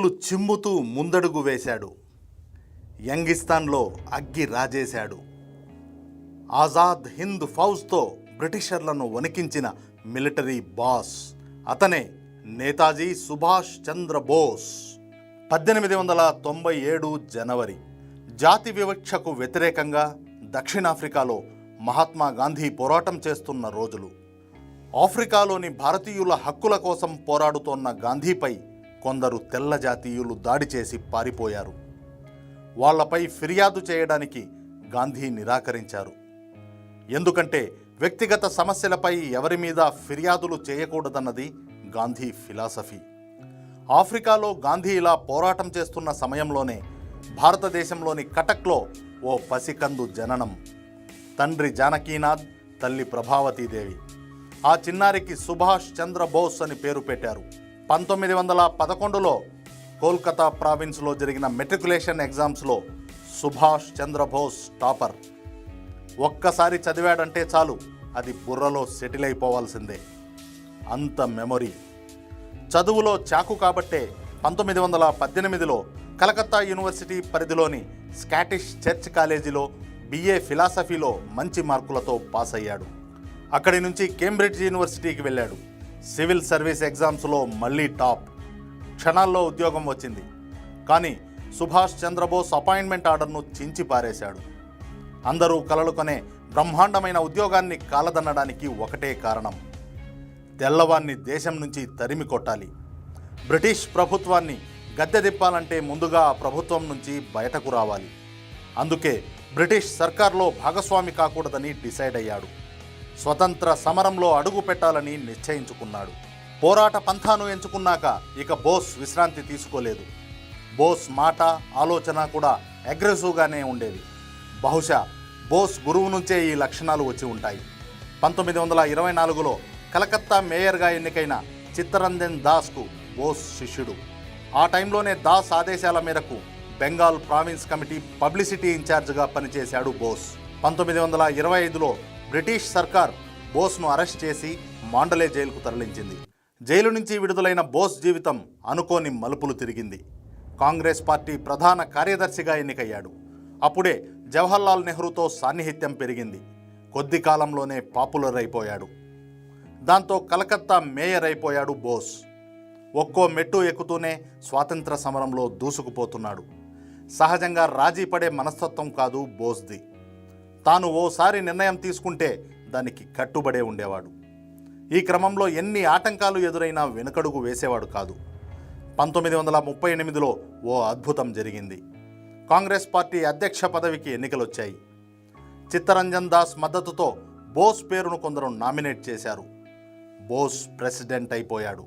నిప్పులు చిమ్ముతూ ముందడుగు వేశాడు. యంగిస్తాన్లో అగ్గి రాజేశాడు. ఆజాద్ హింద్ ఫౌజ్తో బ్రిటిషర్లను వణికించిన మిలిటరీ బాస్ అతనే నేతాజీ సుభాష్ చంద్ర బోస్. పద్దెనిమిది వందల తొంభై ఏడు జనవరి జాతి వివక్షకు వ్యతిరేకంగా దక్షిణాఫ్రికాలో మహాత్మా గాంధీ పోరాటం చేస్తున్న రోజులు. ఆఫ్రికాలోని భారతీయుల హక్కుల కోసం పోరాడుతోన్న గాంధీపై కొందరు తెల్ల జాతీయులు దాడి చేసి పారిపోయారు. వాళ్ళపై ఫిర్యాదు చేయడానికి గాంధీ నిరాకరించారు. ఎందుకంటే వ్యక్తిగత సమస్యలపై ఎవరి మీద ఫిర్యాదులు చేయకూడదన్నది గాంధీ ఫిలాసఫీ. ఆఫ్రికాలో గాంధీ ఇలా పోరాటం చేస్తున్న సమయంలోనే భారతదేశంలోని కటక్లో ఓ పసికందు జననం. తండ్రి జానకీనాథ్ తల్లి ప్రభావతీదేవి. ఆ చిన్నారికి సుభాష్ చంద్రబోస్ అని పేరు పెట్టారు. పంతొమ్మిది వందల పదకొండులో కోల్కతా ప్రావిన్స్లో జరిగిన మెట్రికులేషన్ ఎగ్జామ్స్లో సుభాష్ చంద్రబోస్ టాపర్. ఒక్కసారి చదివాడంటే చాలు అది బుర్రలో సెటిల్ అయిపోవాల్సిందే. అంత మెమొరీ. చదువులో చాకు కాబట్టే పంతొమ్మిది వందల పద్దెనిమిదిలో కలకత్తా యూనివర్సిటీ పరిధిలోని స్కాటిష్ చర్చ్ కాలేజీలో బిఏ ఫిలాసఫీలో మంచి మార్కులతో పాస్ అయ్యాడు అక్కడి నుంచి కేంబ్రిడ్జ్ యూనివర్సిటీకి వెళ్ళాడు. సివిల్ సర్వీస్ ఎగ్జామ్స్లో మళ్ళీ టాప్. క్షణాల్లో ఉద్యోగం వచ్చింది. కానీ సుభాష్ చంద్రబోస్ అపాయింట్మెంట్ ఆర్డర్ను చించి పారేశాడు. అందరూ కలలు కొనే బ్రహ్మాండమైన ఉద్యోగాన్ని కాలదన్నడానికి ఒకటే కారణం. తెల్లవాన్ని దేశం నుంచి తరిమి కొట్టాలి. బ్రిటిష్ ప్రభుత్వాన్ని గద్దె దిప్పాలంటే ముందుగా ఆ ప్రభుత్వం నుంచి బయటకు రావాలి. అందుకే బ్రిటిష్ సర్కార్లో భాగస్వామి కాకూడదని డిసైడ్ అయ్యాడు. స్వతంత్ర సమరంలో అడుగు పెట్టాలని నిశ్చయించుకున్నాడు. పోరాట పంథాను ఎంచుకున్నాక ఇక బోస్ విశ్రాంతి తీసుకోలేదు. బోస్ మాట ఆలోచన కూడా అగ్రెసివ్గానే ఉండేది. బహుశా బోస్ గురువు నుంచే ఈ లక్షణాలు వచ్చి ఉంటాయి. పంతొమ్మిది వందల ఇరవై నాలుగులో కలకత్తా మేయర్గా ఎన్నికైన చిత్తరంజన్ దాస్కు బోస్ శిష్యుడు. ఆ టైంలోనే దాస్ ఆదేశాల మేరకు బెంగాల్ ప్రావిన్స్ కమిటీ పబ్లిసిటీ ఇన్ఛార్జ్గా పనిచేశాడు బోస్. పంతొమ్మిది వందల ఇరవై ఐదులో బ్రిటిష్ సర్కార్ బోస్ను అరెస్ట్ చేసి మాండలే జైలుకు తరలించింది. జైలు నుంచి విడుదలైన బోస్ జీవితం అనుకోని మలుపులు తిరిగింది. కాంగ్రెస్ పార్టీ ప్రధాన కార్యదర్శిగా ఎన్నికయ్యాడు. అప్పుడే జవహర్లాల్ నెహ్రూతో సాన్నిహిత్యం పెరిగింది. కొద్ది కాలంలోనే పాపులర్ అయిపోయాడు. దాంతో కలకత్తా మేయర్ అయిపోయాడు బోస్. ఒక్కో మెట్టు ఎక్కుతూనే స్వాతంత్ర సమరంలో దూసుకుపోతున్నాడు. సహజంగా రాజీ పడే మనస్తత్వం కాదు బోస్ది. తాను ఓసారి నిర్ణయం తీసుకుంటే దానికి కట్టుబడే ఉండేవాడు. ఈ క్రమంలో ఎన్ని ఆటంకాలు ఎదురైనా వెనుకడుగు వేసేవాడు కాదు. పంతొమ్మిది వందల ముప్పై ఎనిమిదిలో ఓ అద్భుతం జరిగింది. కాంగ్రెస్ పార్టీ అధ్యక్ష పదవికి ఎన్నికలొచ్చాయి. చిత్తరంజన్ దాస్ మద్దతుతో బోస్ పేరును కొందరు నామినేట్ చేశారు. బోస్ ప్రెసిడెంట్ అయిపోయాడు.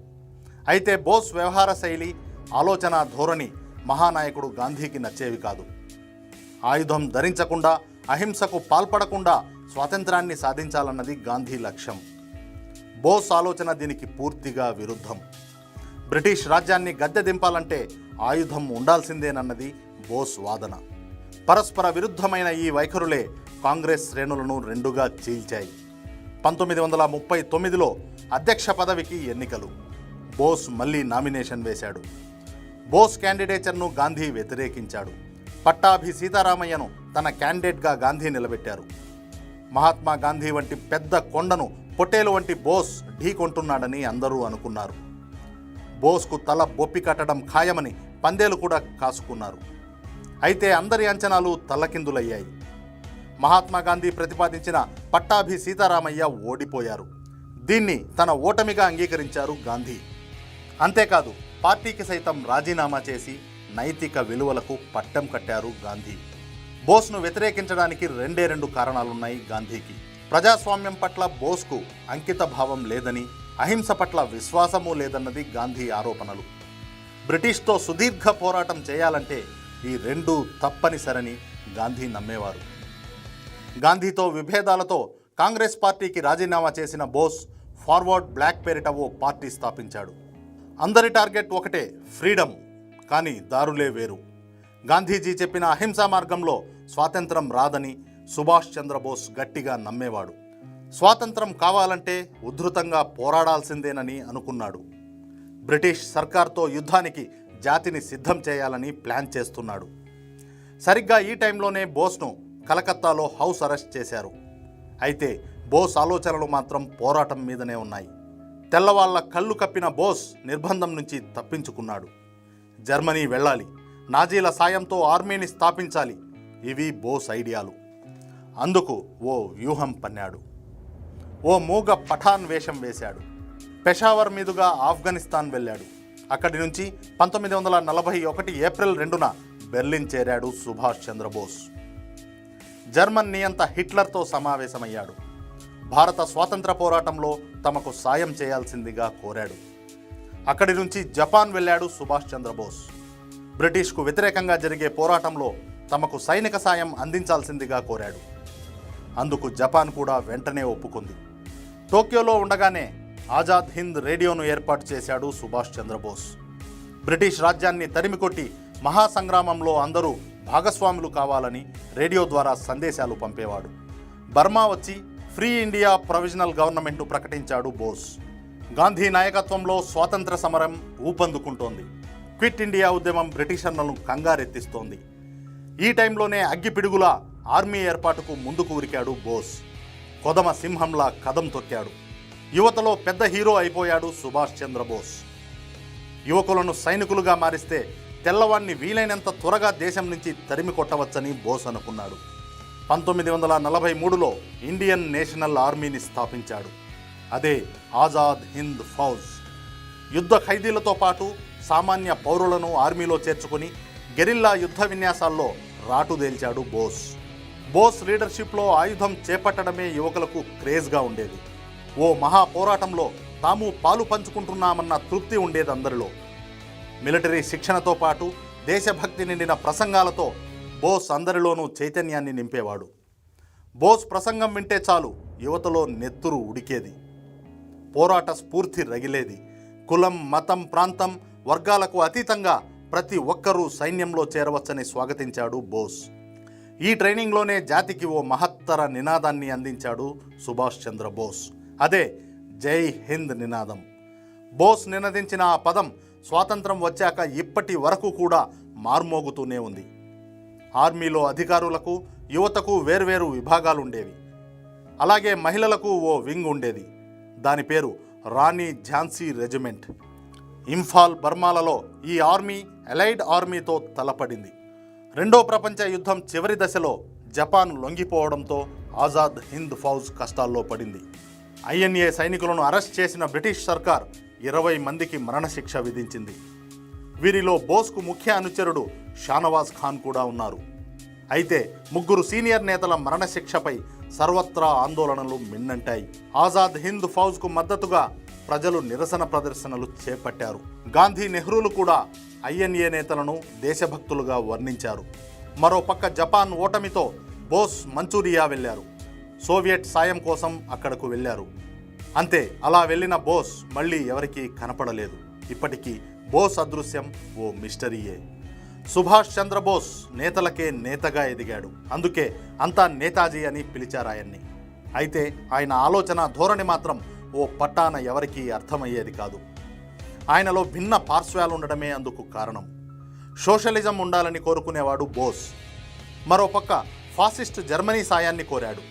అయితే బోస్ వ్యవహార శైలి ఆలోచన ధోరణి మహానాయకుడు గాంధీకి నచ్చేవి కాదు. ఆయుధం ధరించకుండా అహింసకు పాల్పడకుండా స్వాతంత్రాన్ని సాధించాలన్నది గాంధీ లక్ష్యం. బోస్ ఆలోచన దీనికి పూర్తిగా విరుద్ధం. బ్రిటిష్ రాజ్యాన్ని గద్దె దింపాలంటే ఆయుధం ఉండాల్సిందేనన్నది బోస్ వాదన. పరస్పర విరుద్ధమైన ఈ వైఖరులే కాంగ్రెస్ శ్రేణులను రెండుగా చీల్చాయి. పంతొమ్మిది వందల ముప్పై తొమ్మిదిలో అధ్యక్ష పదవికి ఎన్నికలు. బోస్ మళ్ళీ నామినేషన్ వేశాడు. బోస్ క్యాండిడేచర్ను గాంధీ వ్యతిరేకించాడు. పట్టాభి సీతారామయ్యను తన క్యాండిడేట్గా గాంధీ నిలబెట్టారు. మహాత్మా గాంధీ వంటి పెద్ద కొండను పొటేలు వంటి బోస్ ఢీకొంటున్నాడని అందరూ అనుకున్నారు. బోస్కు తల బొప్పి కట్టడం ఖాయమని పందేలు కూడా కాసుకున్నారు. అయితే అందరి అంచనాలు తల్లకిందులయ్యాయి మహాత్మా గాంధీ ప్రతిపాదించిన పట్టాభి సీతారామయ్య ఓడిపోయారు. దీన్ని తన ఓటమిగా అంగీకరించారు గాంధీ. అంతేకాదు పార్టీకి సైతం రాజీనామా చేసి నైతిక విలువలకు పట్టం కట్టారు గాంధీ. బోస్ను వ్యతిరేకించడానికి రెండే రెండు కారణాలున్నాయి గాంధీకి. ప్రజాస్వామ్యం పట్ల బోస్కు అంకిత భావం లేదని అహింస పట్ల విశ్వాసము లేదన్నది గాంధీ ఆరోపణలు. బ్రిటిష్తో సుదీర్ఘ పోరాటం చేయాలంటే ఈ రెండు తప్పనిసరని గాంధీ నమ్మేవారు. గాంధీతో విభేదాలతో కాంగ్రెస్ పార్టీకి రాజీనామా చేసిన బోస్ ఫార్వర్డ్ బ్లాక్ పేరిట ఓ పార్టీ స్థాపించాడు. అందరి టార్గెట్ ఒకటే ఫ్రీడమ్ కానీ దారులే వేరు. గాంధీజీ చెప్పిన అహింసా మార్గంలో స్వాతంత్రం రాదని సుభాష్ చంద్రబోస్ గట్టిగా నమ్మేవాడు. స్వాతంత్రం కావాలంటే ఉధృతంగా పోరాడాల్సిందేనని అనుకున్నాడు. బ్రిటిష్ సర్కార్తో యుద్ధానికి జాతిని సిద్ధం చేయాలని ప్లాన్ చేస్తున్నాడు. సరిగ్గా ఈ టైంలోనే బోస్ను కలకత్తాలో హౌస్ అరెస్ట్ చేశారు. అయితే బోస్ ఆలోచనలు మాత్రం పోరాటం మీదనే ఉన్నాయి. తెల్లవాళ్ళ కళ్ళు కప్పిన బోస్ నిర్బంధం నుంచి తప్పించుకున్నాడు. జర్మనీ వెళ్ళాలి. నాజీల సాయంతో ఆర్మీని స్థాపించాలి. ఇవి బోస్ ఐడియాలు. అందుకు ఓ వ్యూహం పన్నాడు. ఓ మూగ పఠాన్ వేషం వేశాడు. పెషావర్ మీదుగా ఆఫ్ఘనిస్తాన్ వెళ్ళాడు. అక్కడి నుంచి పంతొమ్మిది వందల నలభై ఒకటి ఏప్రిల్ రెండున బెర్లిన్ చేరాడు సుభాష్ చంద్రబోస్. జర్మన్ నియంత హిట్లర్తో సమావేశమయ్యాడు. భారత స్వాతంత్ర పోరాటంలో తమకు సాయం చేయాల్సిందిగా కోరాడు. అక్కడి నుంచి జపాన్ వెళ్ళాడు సుభాష్ చంద్రబోస్. బ్రిటిష్కు వ్యతిరేకంగా జరిగే పోరాటంలో తమకు సైనిక సాయం అందించాల్సిందిగా కోరాడు. అందుకు జపాన్ కూడా వెంటనే ఒప్పుకుంది. టోక్యోలో ఉండగానే ఆజాద్ హింద్ రేడియోను ఏర్పాటు చేశాడు సుభాష్ చంద్రబోస్. బ్రిటిష్ రాజ్యాన్ని తరిమికొట్టి మహాసంగ్రామంలో అందరూ భాగస్వాములు కావాలని రేడియో ద్వారా సందేశాలు పంపేవాడు. బర్మా వచ్చి ఫ్రీ ఇండియా ప్రొవిజనల్ గవర్నమెంటు ప్రకటించాడు బోస్. గాంధీ నాయకత్వంలో స్వాతంత్ర సమరం ఊపందుకుంటోంది. క్విట్ ఇండియా ఉద్యమం బ్రిటిషర్లను కంగారెత్తిస్తోంది. ఈ టైంలోనే అగ్గిపిడుగుల ఆర్మీ ఏర్పాటుకు ముందుకు ఉరికాడు బోస్. కొదమ సింహంలా కదం తొక్కాడు. యువతలో పెద్ద హీరో అయిపోయాడు సుభాష్ చంద్రబోస్ యువకులను సైనికులుగా మారిస్తే తెల్లవాణ్ణి వీలైనంత త్వరగా దేశం నుంచి తరిమి కొట్టవచ్చని బోస్ అనుకున్నాడు. పంతొమ్మిది వందల నలభై మూడులో ఇండియన్ నేషనల్ ఆర్మీని స్థాపించాడు. అదే ఆజాద్ హింద్ ఫౌజ్. యుద్ధ ఖైదీలతో పాటు సామాన్య పౌరులను ఆర్మీలో చేర్చుకుని గెరిల్లా యుద్ధ విన్యాసాల్లో రాటుదేల్చాడు బోస్. బోస్ లీడర్షిప్లో ఆయుధం చేపట్టడమే యువకులకు క్రేజ్గా ఉండేది. ఓ మహా పోరాటంలో తాము పాలు పంచుకుంటున్నామన్న తృప్తి ఉండేది అందరిలో. మిలిటరీ శిక్షణతో పాటు దేశభక్తి నిండిన ప్రసంగాలతో బోస్ అందరిలోనూ చైతన్యాన్ని నింపేవాడు. బోస్ ప్రసంగం వింటే చాలు యువతలో నెత్తురు ఉడికేది. పోరాట స్ఫూర్తి రగిలేది. కులం మతం ప్రాంతం వర్గాలకు అతీతంగా ప్రతి ఒక్కరూ సైన్యంలో చేరవచ్చని స్వాగతించాడు బోస్. ఈ ట్రైనింగ్లోనే జాతికి ఓ మహత్తర నినాదాన్ని అందించాడు సుభాష్ చంద్ర బోస్. అదే జై హింద్ నినాదం. బోస్ నినదించిన ఆ పదం స్వాతంత్రం వచ్చాక ఇప్పటి వరకు కూడా మార్మోగుతూనే ఉంది. ఆర్మీలో అధికారులకు యువతకు వేర్వేరు విభాగాలు ఉండేవి అలాగే మహిళలకు ఓ వింగ్ ఉండేది. దాని పేరు రాణి ఝాన్సీ రెజిమెంట్. ఇంఫాల్ బర్మాలలో ఈ ఆర్మీ ఎలైడ్ ఆర్మీతో తలపడింది. రెండో ప్రపంచ యుద్ధం చివరి దశలో జపాన్ లొంగిపోవడంతో ఆజాద్ హింద్ ఫౌజ్ కష్టాల్లో పడింది. ఐఎన్ఏ సైనికులను అరెస్ట్ చేసిన బ్రిటిష్ సర్కార్ ఇరవై మందికి మరణశిక్ష విధించింది. వీరిలో బోస్కు ముఖ్య అనుచరుడు షానవాజ్ ఖాన్ కూడా ఉన్నారు. అయితే ముగ్గురు సీనియర్ నేతల మరణశిక్షపై సర్వత్రా ఆందోళనలు మిన్నంటాయి. ఆజాద్ హింద్ ఫౌజ్కు మద్దతుగా ప్రజలు నిరసన ప్రదర్శనలు చేపట్టారు. గాంధీ నెహ్రూలు కూడా ఐఎన్ఏ నేతలను దేశభక్తులుగా వర్ణించారు. మరోపక్క జపాన్ ఓటమితో బోస్ మంచూరియా వెళ్ళారు సోవియట్ సాయం కోసం అక్కడకు వెళ్ళారు అంతే అలా వెళ్ళిన బోస్ మళ్ళీ ఎవరికీ కనపడలేదు. ఇప్పటికీ బోస్ అదృశ్యం ఓ మిస్టరీయే. సుభాష్ చంద్రబోస్ నేతలకే నేతగా ఎదిగాడు. అందుకే అంతా నేతాజీ అని పిలిచారాయన్ని అయితే ఆయన ఆలోచన ధోరణి మాత్రం ఓ పట్టాన ఎవరికీ అర్థమయ్యేది కాదు. ఆయనలో భిన్న పార్శ్వాలు ఉండడమే అందుకు కారణం. సోషలిజం ఉండాలని కోరుకునేవాడు బోస్. మరోపక్క ఫాసిస్ట్ జర్మనీ సాయాన్ని కోరాడు.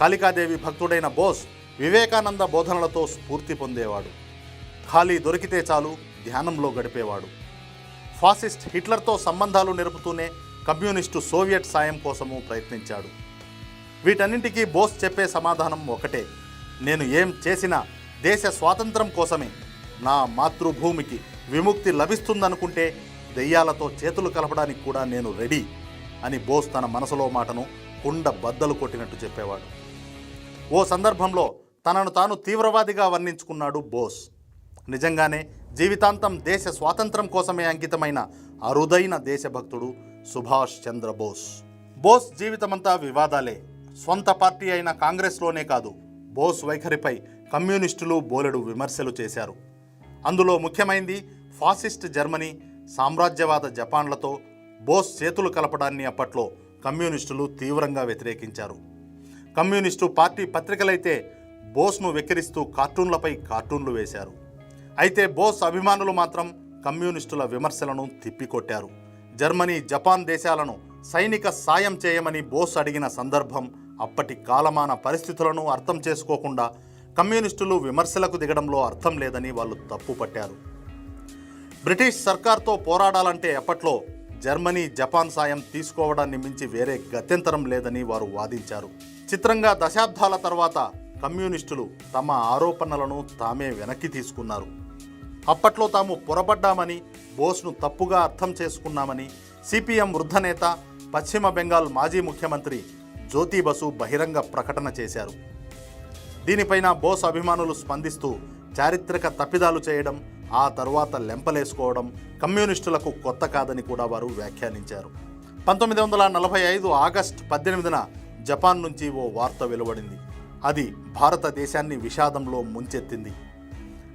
కాళికాదేవి భక్తుడైన బోస్ వివేకానంద బోధనలతో స్ఫూర్తి పొందేవాడు. ఖాళీ దొరికితే చాలు ధ్యానంలో గడిపేవాడు. ఫాసిస్ట్ హిట్లర్తో సంబంధాలు నిలుపుతూనే కమ్యూనిస్టు సోవియట్ సాయం కోసము ప్రయత్నించాడు. వీటన్నింటికీ బోస్ చెప్పే సమాధానం ఒకటే. నేను ఏం చేసినా దేశ స్వాతంత్రం కోసమే. నా మాతృభూమికి విముక్తి లభిస్తుందనుకుంటే దెయ్యాలతో చేతులు కలపడానికి కూడా నేను రెడీ అని బోస్ తన మనసులో మాటను కుండ బద్దలు కొట్టినట్టు చెప్పేవాడు. ఓ సందర్భంలో తనను తాను తీవ్రవాదిగా వర్ణించుకున్నాడు బోస్. నిజంగానే జీవితాంతం దేశ స్వాతంత్రం కోసమే అంకితమైన అరుదైన దేశభక్తుడు సుభాష్ చంద్ర బోస్. బోస్ జీవితమంతా వివాదాలే. సొంత పార్టీ అయిన కాంగ్రెస్లోనే కాదు బోస్ వైఖరిపై కమ్యూనిస్టులు బోలెడు విమర్శలు చేశారు. అందులో ముఖ్యమైంది ఫాసిస్ట్ జర్మనీ సామ్రాజ్యవాద జపాన్లతో బోస్ చేతులు కలపడాన్ని అప్పట్లో కమ్యూనిస్టులు తీవ్రంగా వ్యతిరేకించారు. కమ్యూనిస్టు పార్టీ పత్రికలైతే బోస్ను వెక్కిరిస్తూ కార్టూన్లపై కార్టూన్లు వేశారు. అయితే బోస్ అభిమానులు మాత్రం కమ్యూనిస్టుల విమర్శలను తిప్పికొట్టారు. జర్మనీ జపాన్ దేశాలను సైనిక సాయం చేయమని బోస్ అడిగిన సందర్భం అప్పటి కాలమాన పరిస్థితులను అర్థం చేసుకోకుండా కమ్యూనిస్టులు విమర్శలకు దిగడంలో అర్థం లేదని వాళ్ళు తప్పుపట్టారు. బ్రిటిష్ సర్కార్తో పోరాడాలంటే అప్పట్లో జర్మనీ జపాన్ సాయం తీసుకోవడాన్ని మించి వేరే గత్యంతరం లేదని వారు వాదించారు. చిత్రంగా దశాబ్దాల తర్వాత కమ్యూనిస్టులు తమ ఆరోపణలను తామే వెనక్కి తీసుకున్నారు. అప్పట్లో తాము పొరపడ్డామని బోస్ను తప్పుగా అర్థం చేసుకున్నామని సిపిఎం వృద్ధ నేత పశ్చిమ బెంగాల్ మాజీ ముఖ్యమంత్రి జ్యోతి బసు బహిరంగ ప్రకటన చేశారు. దీనిపైన బోస్ అభిమానులు స్పందిస్తూ చారిత్రక తప్పిదాలు చేయడం ఆ తరువాత లెంపలేసుకోవడం కమ్యూనిస్టులకు కొత్త కాదని కూడా వారు వ్యాఖ్యానించారు. పంతొమ్మిది వందల నలభై ఐదు ఆగస్ట్ పద్దెనిమిదిన జపాన్ నుంచి ఓ వార్త వెలువడింది. అది భారతదేశాన్ని విషాదంలో ముంచెత్తింది.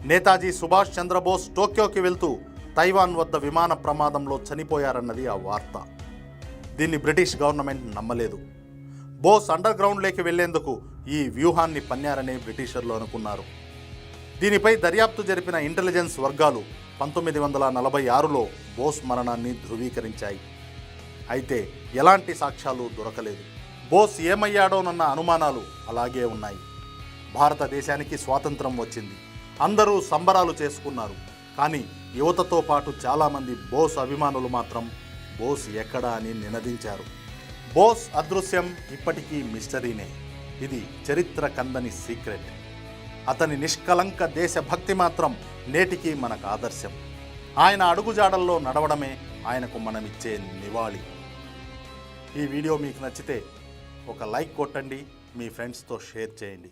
నేతాజీ సుభాష్ చంద్రబోస్ టోక్యోకి వెళ్తూ తైవాన్ వద్ద విమాన ప్రమాదంలో చనిపోయారన్నది ఆ వార్త. దీన్ని బ్రిటిష్ గవర్నమెంట్ నమ్మలేదు. బోస్ అండర్ గ్రౌండ్లోకి వెళ్ళేందుకు ఈ వ్యూహాన్ని పన్నారని బ్రిటిషర్లు అనుకున్నారు. దీనిపై దర్యాప్తు జరిపిన ఇంటెలిజెన్స్ వర్గాలు పంతొమ్మిది వందల నలభై ఆరులో బోస్ మరణాన్ని ధృవీకరించాయి. అయితే ఎలాంటి సాక్ష్యాలు దొరకలేదు. బోస్ ఏమయ్యాడోనన్న అనుమానాలు అలాగే ఉన్నాయి. భారతదేశానికి స్వాతంత్రం వచ్చింది. అందరూ సంబరాలు చేసుకున్నారు. కానీ యువతతో పాటు చాలామంది బోస్ అభిమానులు మాత్రం బోస్ ఎక్కడా అని నినదించారు. బోస్ అదృశ్యం ఇప్పటికీ మిస్టరీనే. ఇది చరిత్ర కందని సీక్రెట్. అతని నిష్కలంక దేశభక్తి మాత్రం నేటికి మనకు ఆదర్శం. ఆయన అడుగుజాడల్లో నడవడమే ఆయనకు మనమిచ్చే నివాళి. ఈ వీడియో మీకు నచ్చితే ఒక లైక్ కొట్టండి మీ ఫ్రెండ్స్తో షేర్ చేయండి.